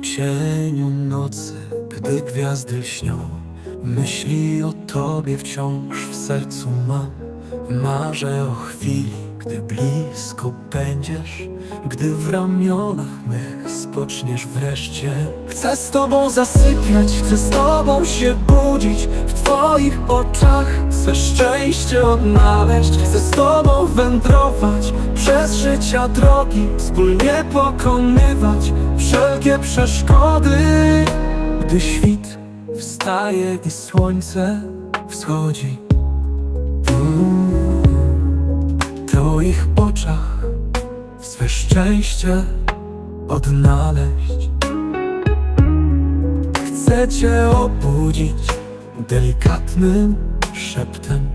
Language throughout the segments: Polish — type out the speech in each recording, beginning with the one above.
W cieniu nocy, gdy gwiazdy lśnią. Myśli o Tobie wciąż w sercu mam. Marzę o chwili, gdy blisko będziesz. Gdy w ramionach mych spoczniesz wreszcie. Chcę z Tobą zasypiać, chcę z Tobą się budzić. W Twoich oczach swe szczęście odnaleźć. Chcę z Tobą wędrować przez życia drogi Wspólnie pokonywać wszelkie przeszkody Gdy świt wstaje i słońce wschodzi w Twoich oczach swe szczęście odnaleźć. Chcę Cię obudzić delikatnym szeptem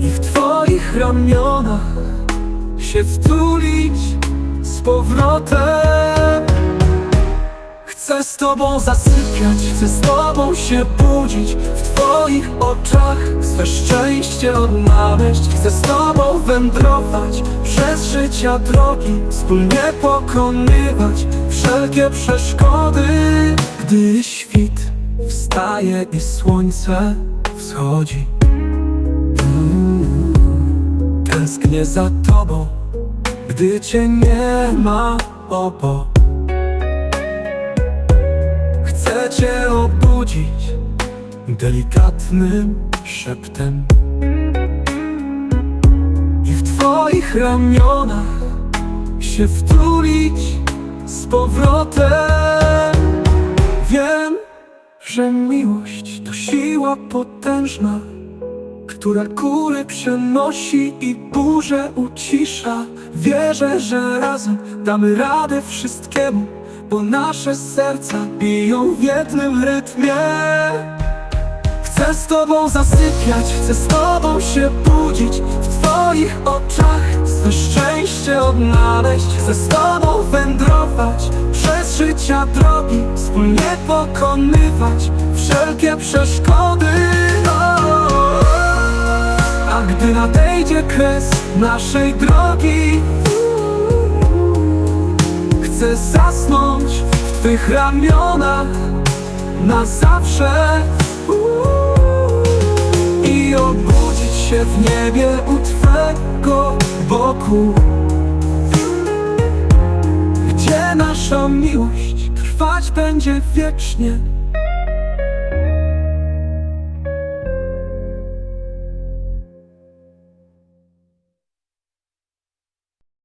i w Twoich ramionach się z powrotem. Chcę z Tobą zasypiać, chcę z Tobą się budzić W Twoich oczach swe szczęście odnaleźć. Chcę z Tobą wędrować przez życia drogi Wspólnie pokonywać wszelkie przeszkody. Gdy świt wstaje i słońce wschodzi Mm, Tęsknię za Tobą, gdy Cię nie ma obok Chcę Cię obudzić delikatnym szeptem. I w Twoich ramionach się wtulić z powrotem. Wiem, że miłość to siła potężna, która góry przenosi i burzę ucisza. Wierzę, że razem damy radę wszystkiemu, bo nasze serca biją w jednym rytmie. Chcę z Tobą zasypiać, chcę z Tobą się budzić W Twoich oczach swe szczęście odnaleźć Chcę z Tobą wędrować przez życia drogi Wspólnie pokonywać wszelkie przeszkody gdy nadejdzie kres naszej drogi Chcę zasnąć w Twych ramionach na zawsze i obudzić się w niebie u Twego boku Gdzie nasza miłość trwać będzie wiecznie